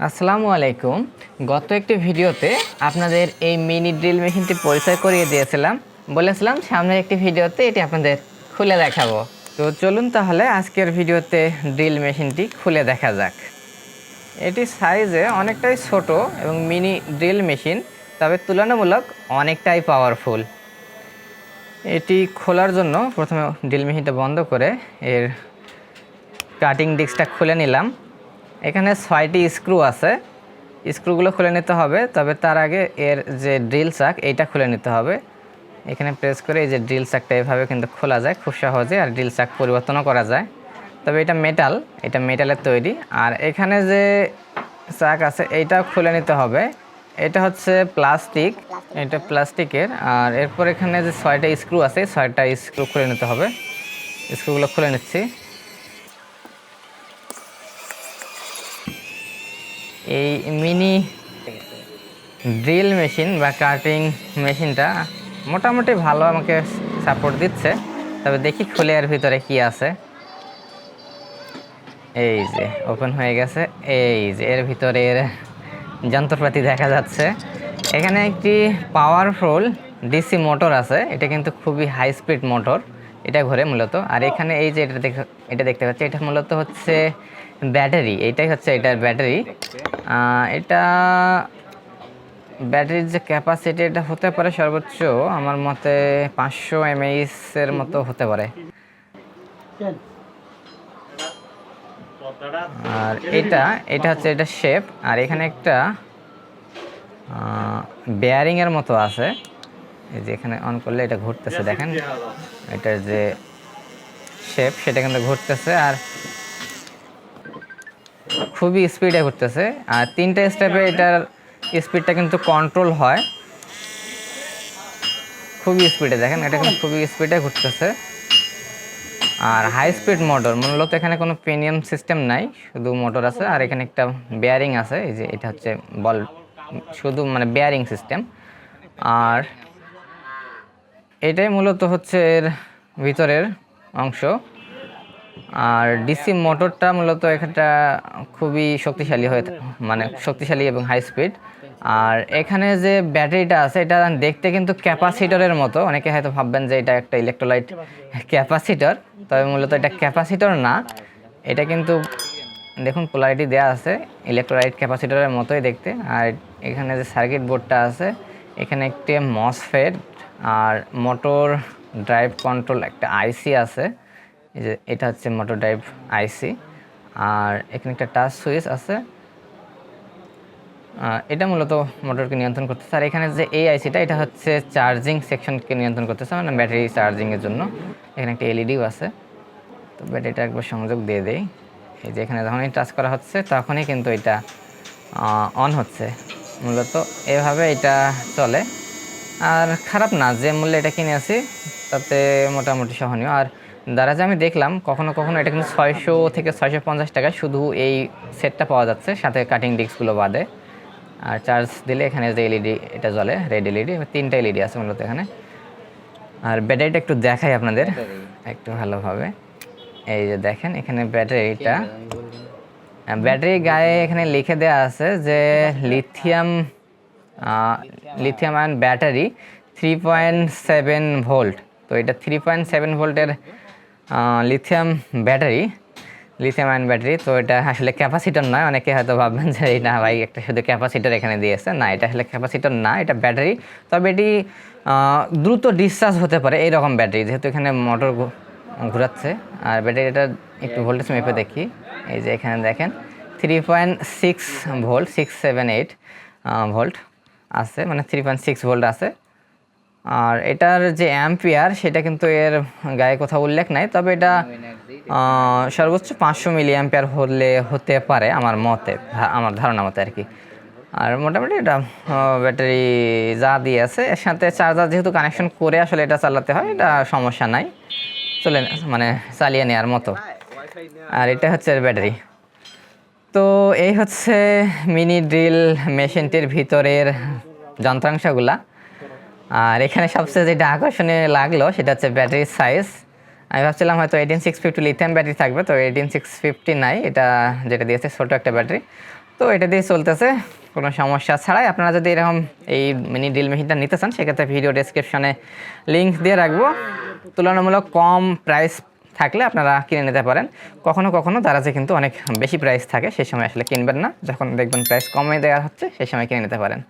আসসালামু আলাইকুম। গত একটি ভিডিওতে আপনাদের এই মিনি ড্রিল মেশিনটি পরিচয় করিয়ে দিয়েছিলাম। বলেছিলাম সামনের একটি ভিডিওতে এটি আপনাদের খুলে দেখাবো। তো চলুন তাহলে আজকের ভিডিওতে ড্রিল মেশিনটি খুলে দেখা যাক। এটি সাইজে অনেকটাই ছোট এবং মিনি ড্রিল মেশিন, তবে তুলনামূলক অনেকটাই পাওয়ারফুল এটি খোলার জন্য প্রথমে ড্রিল মেশিনটা বন্ধ করে এর কাটিং ডিস্কটা খুলে নিলাম। এখানে ছয়টি স্ক্রু আছে। স্ক্রুগুলো খুলে নিতে হবে, তবে তার আগে এর যে ড্রিল চাক, এইটা খুলে নিতে হবে। এখানে প্রেস করে এই যে ড্রিল চাকটা এভাবে কিন্তু খোলা যায় খুব সহজে, আর ড্রিল চাক পরিবর্তনও করা যায়। তবে এটা মেটাল, এটা মেটালের তৈরি। আর এখানে যে চাক আছে, এইটাও খুলে নিতে হবে। এটা হচ্ছে প্লাস্টিক, এটা প্লাস্টিকের। আর এরপর এখানে যে ছয়টা স্ক্রু আছে ছয়টা স্ক্রু খুলে নিতে হবে। স্ক্রুগুলো খুলে নিচ্ছি। এই মিনি ড্রিল মেশিন বা কাটিং মেশিনটা মোটামুটি ভালো আমাকে সাপোর্ট দিচ্ছে। তবে দেখি খুলে এর ভিতরে কি আছে। এই যে ওপেন হয়ে গেছে। এই যে, এর ভিতরে এর যন্ত্রপাতি দেখা যাচ্ছে। এখানে একটি পাওয়ারফুল ডিসি মোটর আছে। এটা কিন্তু খুবই হাই স্পিড মোটর এটা ঘোরে মূলত। আর এখানে এই যে এটা এটা দেখতে পাচ্ছি, এটা মূলত হচ্ছে ব্যাটারি, এটাই হচ্ছে এটার ব্যাটারি। এটা ব্যাটারির যে ক্যাপাসিটি এটা হতে পারে সর্বোচ্চ আমার মতে পাঁচশো এমএইচ এর মতো হতে পারে। আর এটা এটা হচ্ছে এটা শেপ আর এখানে একটা বেয়ারিং এর মতো আছে। এই যে এখানে অন করলে এটা ঘুরতেছে দেখেন। এটার যে শেপ সেটা কিন্তু ঘুরতেছে আর খুবই স্পিডে ঘুরতেছে। আর তিনটা স্টেপে এটার স্পিডটা কিন্তু কন্ট্রোল হয়। খুবই স্পিডে দেখেন এটা কিন্তু খুবই স্পিডে ঘুরতেছে। আর হাই স্পিড মোটর মূলত এখানে কোনো প্রিমিয়াম সিস্টেম নাই শুধু মোটর আছে আর এখানে একটা বেয়ারিং আছে এই যে এটা হচ্ছে বল শুধু মানে বেয়ারিং সিস্টেম আর এটাই মূলত হচ্ছে এর ভিতরের অংশ। আর ডিসি মোটরটা মূলত এখানটা খুবই শক্তিশালী হয়ে মানে শক্তিশালী এবং হাই স্পিড আর এখানে যে ব্যাটারিটা আছে, এটা দেখতে কিন্তু ক্যাপাসিটরের মতো। অনেকে হয়তো ভাববেন যে এটা একটা ইলেকট্রোলাইট ক্যাপাসিটর, তবে মূলত এটা ক্যাপাসিটর না। এটা কিন্তু দেখুন পোলারিটি দেওয়া আছে ইলেকট্রোলাইট ক্যাপাসিটরের মতোই দেখতে। আর এখানে যে সার্কিট বোর্ডটা আছে, এখানে একটি মসফেট আর মোটর ড্রাইভ কন্ট্রোল একটা আইসি আছে। এই যে এটা হচ্ছে মোটর ড্রাইভ আইসি। আর এখানে একটা টাচ সুইচ আছে। এটা মূলত মোটরকে নিয়ন্ত্রণ করতেছে। আর এখানে যে এই আইসিটা, এটা হচ্ছে চার্জিং সেকশনকে নিয়ন্ত্রণ করতেছে মানে ব্যাটারি চার্জিংয়ের জন্য। এখানে একটা এলইডিও আছে। তো ব্যাটারিটা একবার সংযোগ দিয়ে দেই। এই যে এখানে যখনই টাচ করা হচ্ছে, তখনই কিন্তু এটা অন হচ্ছে। মূলত এভাবে এটা চলে। আর খারাপ না যে মূল্যে এটা কিনে আছি তাতে মোটামুটি সহনীয়। আর দ্বারা যে আমি দেখলাম কখনো কখনো এটা কিন্তু ছয়শো থেকে ছয়শো পঞ্চাশ টাকা শুধু এই সেটটা পাওয়া যাচ্ছে সাথে কাটিং ডিস্কগুলো বাদে। আর চার্জ দিলে এখানে যে এলইডি এটা জ্বলে রেড এলইডি তিনটা এলইডি আছে মূলত এখানে। আর ব্যাটারিটা একটু দেখাই আপনাদের একটু ভালোভাবে। এই যে দেখেন এখানে ব্যাটারিটা ব্যাটারি গায়ে এখানে লিখে দেওয়া আছে যে lithium lithium ion battery three point seven volt তো এটা থ্রি পয়েন্ট সেভেন ভোল্টের lithium battery lithium ion battery তো এটা আসলে ক্যাপাসিটর নয়। অনেকে হয়তো ভাববেন যে, এই না ভাই, একটা শুধু ক্যাপাসিটর এখানে দিয়েছে না, এটা আসলে ক্যাপাসিটর না, এটা ব্যাটারি তবে এটি দ্রুত ডিসচার্জ হতে পারে এইরকম ব্যাটারি যেহেতু এখানে মোটর ঘোরাচ্ছে। আর ব্যাটারিটা একটু ভোল্টেজ মেপে দেখি। এই যে এখানে দেখেন three point six volt six seven eight volt আছে মানে থ্রি পয়েন্ট সিক্স ভোল্ট আছে। আর এটার যে অ্যাম্পিয়ার সেটা কিন্তু এর গায়ে কোথাও উল্লেখ নাই, তবে এটা সর্বোচ্চ পাঁচশো মিলি অ্যাম্পিয়ার হলে হতে পারে আমার মতে আমার ধারণা মতে আর কি। আর মোটামুটি এটা ব্যাটারি যা দিয়ে আছে, এর সাথে চার্জার যেহেতু কানেকশন করে আসলে এটা চালাতে হয়, এটা সমস্যা নাই। চলে মানে চালিয়ে নেওয়ার মতো। আর এটা হচ্ছে এর ব্যাটারি। তো এই হচ্ছে মিনি ড্রিল মেশিনটির ভিতরের যন্ত্রাংশগুলা। আর এখানে সবচেয়ে যেটা আকর্ষণীয় লাগল সেটা হচ্ছে ব্যাটারির সাইজ আমি ভাবছিলাম হয়তো eighteen six fifty lithium battery থাকবে, তো এইটিন সিক্স ফিফটি নাই, এটা যেটা দিয়েছে ছোটো একটা ব্যাটারি। তো এটা দিয়ে চলতেছে, কোনো সমস্যা ছাড়াই। আপনারা যদি এরকম এই মিনি ড্রিল মেশিনটা নিতে চান, সেক্ষেত্রে ভিডিও ডেসক্রিপশনে লিঙ্ক দিয়ে রাখব। তুলনামূলক কম প্রাইস থাকলে আপনারা কিনে নিতে পারেন। কখনো কখনো দারাজে কিন্তু অনেক বেশি প্রাইস থাকে সেই সময় আসলে কিনবেন না। যখন দেখবেন প্রাইস কমে দেওয়া হচ্ছে সেই সময় কিনে নিতে পারেন।